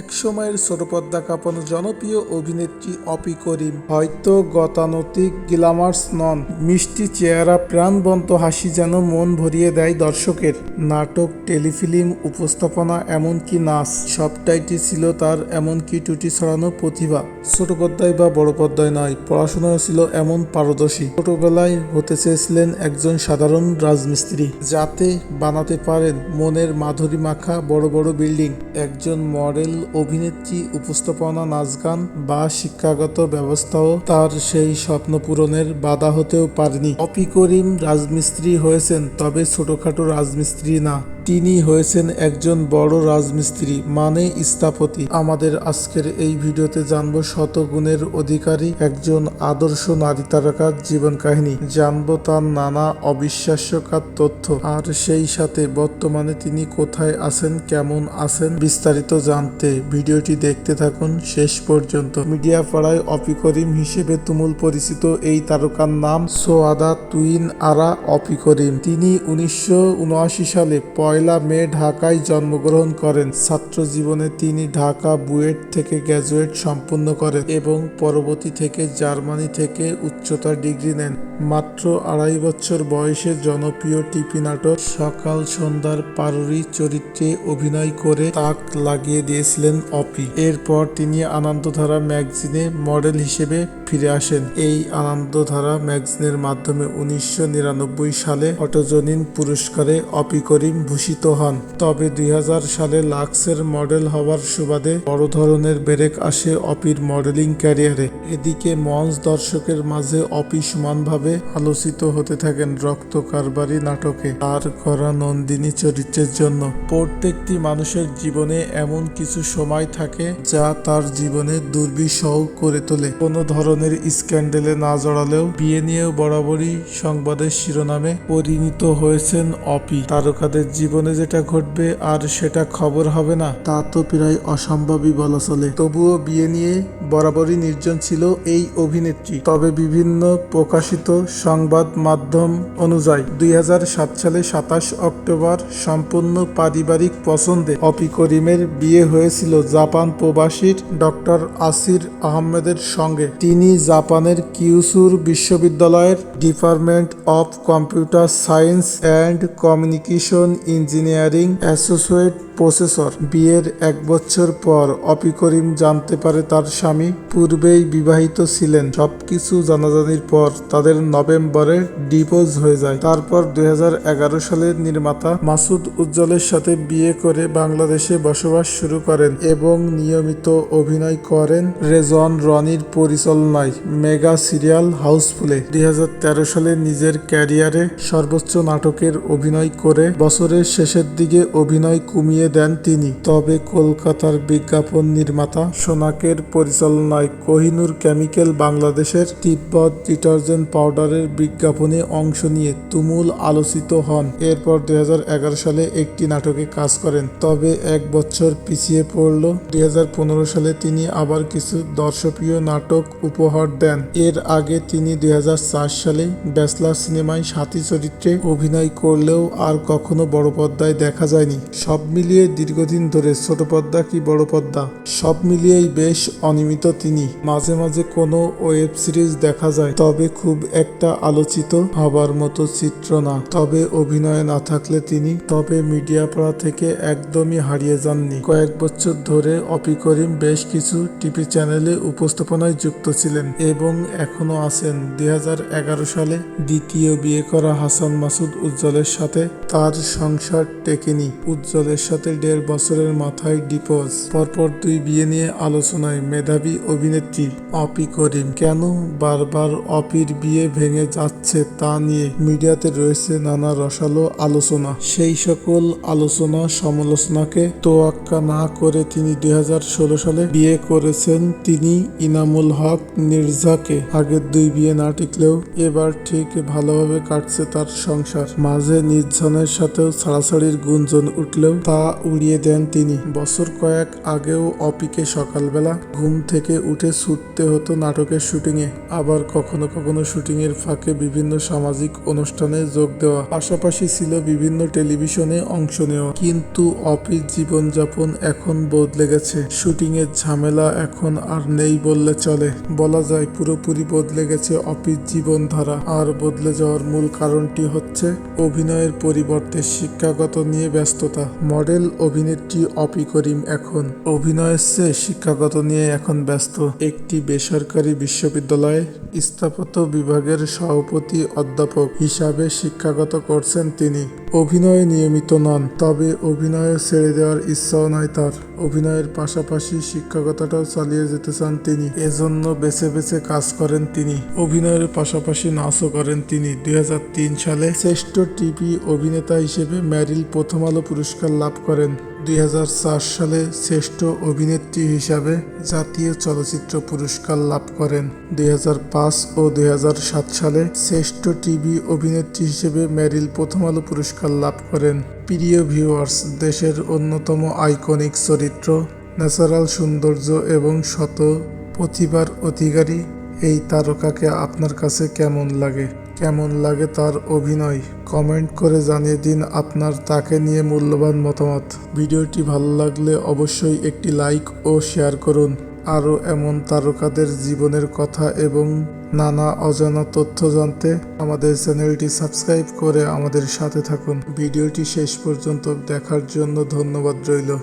একসময়ের ছোট পর্দা কাঁপানো জনপ্রিয় অভিনেত্রী অপি করিম। হয়তো গতানুতিক গ্ল্যামার্স নন, মিষ্টি চেহারা, প্রাণবন্ত হাসি যেন মন ভরিয়ে দেয় দর্শকের। নাটক, টেলিফিল্ম, উপস্থাপনা এমনকি নাচ সবটাইটি ছিল তার এমনকি টুটি ছড়ানো প্রতিভা। ছোট পর্দায় বা বড় পর্দায় নয় পড়াশোনায় ছিল এমন পারদর্শী। ছোটবেলায় হতে চেয়েছিলেন একজন সাধারণ রাজমিস্ত্রি, যাতে বানাতে পারেন মনের মাধুরী মাখা বড় বড় বিল্ডিং। একজন মডেল অভিনেত্রী, উপস্থাপনা, নাচ গান বা শিক্ষাগত ব্যবস্থাও তার সেই স্বপ্ন পূরণের বাধা হতেও পারেনি। অপি করিম রাজমিস্ত্রি হয়েছেন, তবে ছোটখাটো রাজমিস্ত্রি না। তিনি হয়েছেন একজন বড় রাজমিস্ত্রি মানে স্থাপতি। আমাদের আজকের এই ভিডিওতে জানব শত গুণের অধিকারী একজন আদর্শ নারী তারকার জীবন কাহিনী জানব তার নানা অবিশ্বাস্যকার তথ্য। আর সেই সাথে বর্তমানে তিনি কোথায় আছেন, কেমন আছেন বিস্তারিত জানতে ভিডিওটি দেখতে থাকুন শেষ পর্যন্ত। মিডিয়া পাড়ায় অপি করিম হিসেবে তুমুল পরিচিত এই তারকার নাম সোয়াদা তুইন আরা অপি করিম তিনি উনিশশো উনআশি সালে পয়লা মে ঢাকায় জন্মগ্রহণ করেন। ছাত্র জীবনে তিনি ঢাকা বুয়েট থেকে গ্র্যাজুয়েট সম্পন্ন করেন এবং পরবর্তী থেকে জার্মানি থেকে উচ্চতর ডিগ্রি নেন। মাত্র আড়াই বছর বয়সে জনপ্রিয় টিপি নাটক সকাল সন্ধ্যার পারুরি চরিত্রে অভিনয় করে তাক লাগিয়ে দিয়েছিলেন অপি। এরপর তিনি আনন্দধারা ম্যাগজিনে মডেল হিসেবে ফিরে আসেন। এই আনন্দধারা ম্যাগজিনের মাধ্যমে উনিশশো নিরানব্বই সালে অটোজনিন পুরস্কারে অপি করিম ভূষিত হন। তবে দুই হাজার সালে লাক্সের মডেল হওয়ার সুবাদে বড় ধরনের ব্রেক আসে অপির মডেলিং ক্যারিয়ারে। এদিকে মঞ্চ দর্শকের মাঝে অপি সমানভাবে আলোচিত হতে থাকেন রক্ত কারবারি নাটকে। তার করা নন্দিনী চরিত্রের জন্য প্রত্যেকটি মানুষের জীবনে এমন কিছু সময় থাকে যা তার জীবনে দুর্বিষহ করে তোলে। কোনো ধরনের স্ক্যান্ডেলে না জড়ালেও বিয়ে নিয়েও বরাবরই সংবাদের শিরোনামে পরিণত হয়েছেন অপি। তারকাদের জীবনে যেটা ঘটবে আর সেটা খবর হবে না, তা তো প্রায় অসম্ভবই বলা চলে। তবুও বিয়ে নিয়ে বরাবরই নির্জন ছিল এই অভিনেত্রী। তবে বিভিন্ন প্রকাশিত সংবাদ মাধ্যম অনুযায়ী দুই হাজার সাত সালে সাতাশ অক্টোবর সম্পূর্ণ পারিবারিক পছন্দে অপি করিমের বিয়ে হয়েছিল জাপান প্রবাসীর ডক্টর আসির আহমেদের সঙ্গে। তিনি জাপানের কিউসুর বিশ্ববিদ্যালয়ের department of computer science and communication engineering associate professor বিয়ের এক বছর পর অপি করিম জানতে পারে তার স্বামী পূর্বেই বিবাহিত ছিলেন। সবকিছু জানাজানির পর তাদের নভেম্বরে ডিভোর্স হয়ে যায়। তারপর দুই সালের নির্মাতা মাসুদ উজ্জ্বলের সাথে বিয়ে করে বাংলাদেশে বসবাস শুরু করেন এবং নিয়মিত অভিনয় করেন রেজন রনির পরিচালনায় মেগা সিরিয়াল হাউসফুলে। দুই হাজার তেরো সালে নিজের ক্যারিয়ারে সর্বোচ্চ নাটকের অভিনয় করে বছরের শেষের দিকে অভিনয় কমিয়ে দেন তিনি। তবে কলকাতার বিজ্ঞাপন নির্মাতা সোনাকের পরিচালনায় কোহিনুর কেমিক্যাল বাংলাদেশের তিব্বত ডিটারজেন্ট পাউডারের বিজ্ঞাপনে অংশ নিয়ে তুমুল আলোচিত হন। এরপর দুই সালে একটি নাটকে কাজ করেন। তবে এক বছর পিছিয়ে পড়ল। দুই হাজার পনেরো সালে তিনি আবার কিছু দর্শকীয় নাটক উপহার দেন। এর আগে তিনি দুই হাজার চার সালে ব্যাচলার সিনেমায় সাথী চরিত্রে অভিনয় করলেও আর কখনো বড় পর্দায় দেখা যায়নি। সব মিলিয়ে দীর্ঘদিন ধরে ছোট পর্দা কি বড় পর্দা সব মিলিয়েই বেশ অনিয়মিত তিনি। মাঝে মাঝে কোনো ওয়েব সিরিজ দেখা যায়, তবে খুব একটা আলোচিত হবার মতো চিত্র না। তবে অভিনয়ে না থাকলে তিনি, তবে মিডিয়া পড়া থেকে একদমই হারিয়ে যাননি। কয়েক বছর ধরে অপি করিম বেশ কিছু টিভি চ্যানেলে উপস্থাপনায় যুক্ত ছিলেন এবং এখনও আছেন। দুই হাজার এগারো সালে দ্বিতীয় বিয়ে করা হাসান মাসুদ উজ্জ্বলের সাথে তার সংসার টেকেনি। উজ্জ্বলের সাথে দেড় বছরের মাথায় ডিপোজ, পরপর দুই বিয়ে নিয়ে আলোচনায় মেধাবী অভিনেত্রী অপি করিম। কেন বারবার অপির বিয়ে ভেঙে যাচ্ছে তা নিয়ে মিডিয়াতে রয়েছে নানা রসালো আলোচনা। সেই সকল আলোচনা সমালোচনাকে তোয়াক্কা না করে তিনি দুই হাজার ষোলো সালে বিয়ে করেছেন তিনি ইনামুল হক নির্জাকে আগের দুই বিয়ে না টিকলেও এবার ঠিক ভালোভাবে কাটছে তার সংসার। মাঝে নির্জনের সাথেও ছাড়াছাড়ির গুঞ্জন উঠলেও তা উড়িয়ে দেন তিনি। বছর কয়েক আগেও অপিকে সকালবেলা ঘুম থেকে উঠে ছুটতে হতো নাটকের শুটিংয়ে। আবার কখনো কখনো শুটিংয়ের ফাঁকে বিভিন্ন সামাজিক অনুষ্ঠানে যোগ দেওয়া। পাশাপাশি ছিল বিভিন্ন টেলিভিশনে অংশ নেওয়া। কিন্তু অপির জীবনযাপন এখন বদলে গেছে। শুটিংয়ের ঝামেলা এখন আর নেই বললে চলে। বলা যায় পুরোপুরি বদলে গেছে অফিস জীবনধারা। আর বদলে যাওয়ার মূল কারণটি হচ্ছে অভিনয়ের পরিবর্তে শিক্ষাগত নিয়ে ব্যস্ততা। মডেল অভিনেত্রী অপি করিম এখন অভিনয়ের চেয়ে শিক্ষাগত নিয়ে এখন ব্যস্ত একটি বেসরকারি বিশ্ববিদ্যালয়ে স্থাপত্য বিভাগের সভাপতি অধ্যাপক হিসাবে শিক্ষাগত করছেন তিনি। অভিনয়ে নিয়মিত নন, তবে অভিনয়ে ছেড়ে দেওয়ার ইচ্ছাও নয় তার। অভিনয়ের পাশাপাশি শিক্ষকতাটাও চালিয়ে যেতে চান তিনি। এজন্য বেছে বেছে কাজ করেন তিনি। অভিনয়ের পাশাপাশি নাচও করেন তিনি। দু হাজার তিন সালে শ্রেষ্ঠ টিভি অভিনেতা হিসেবে ম্যারিল প্রথম আলো পুরস্কার লাভ করেন। দুই হাজার চার সালে শ্রেষ্ঠ অভিনেত্রী হিসাবে জাতীয় চলচ্চিত্র পুরস্কার লাভ করেন। দুই হাজার পাঁচ ও দু হাজার সাত সালে শ্রেষ্ঠ টিভি অভিনেত্রী হিসেবে ম্যারিল প্রথম আলো পুরস্কার লাভ করেন। প্রিয় ভিউয়ার্স, দেশের অন্যতম আইকনিক চরিত্র, ন্যাচারাল সৌন্দর্য এবং শত প্রতিভার অধিকারী এই তারকাকে আপনার কাছে কেমন লাগে? কেমন লাগে তার অভিনয়? কমেন্ট করে জানিয়ে দিন আপনার তাকে নিয়ে মূল্যবান মতামত। ভিডিওটি ভালো লাগলে অবশ্যই একটি লাইক ও শেয়ার করুন। আরও এমন তারকাদের জীবনের কথা এবং নানা অজানা তথ্য জানতে আমাদের চ্যানেলটি সাবস্ক্রাইব করে আমাদের সাথে থাকুন। ভিডিওটি শেষ পর্যন্ত দেখার জন্য ধন্যবাদ রইল।